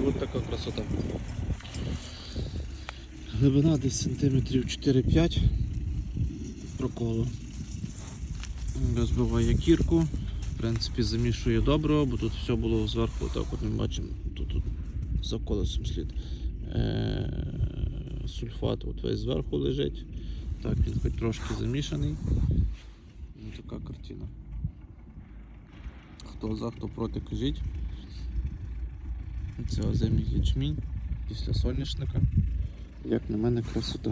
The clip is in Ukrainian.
і от така красота. Глибина десь сантиметрів 4-5 проколу. Розбиває кірку, в принципі, замішує добре, бо тут все було зверху, так от ми бачимо, тут, тут за колесом слід. Е Сульфат от весь зверху лежить. Так, він хоч трошки замішаний. Ось така картина. Хто за, хто проти, кажіть. Це озимий ячмінь після соняшника. Як на мене, красота.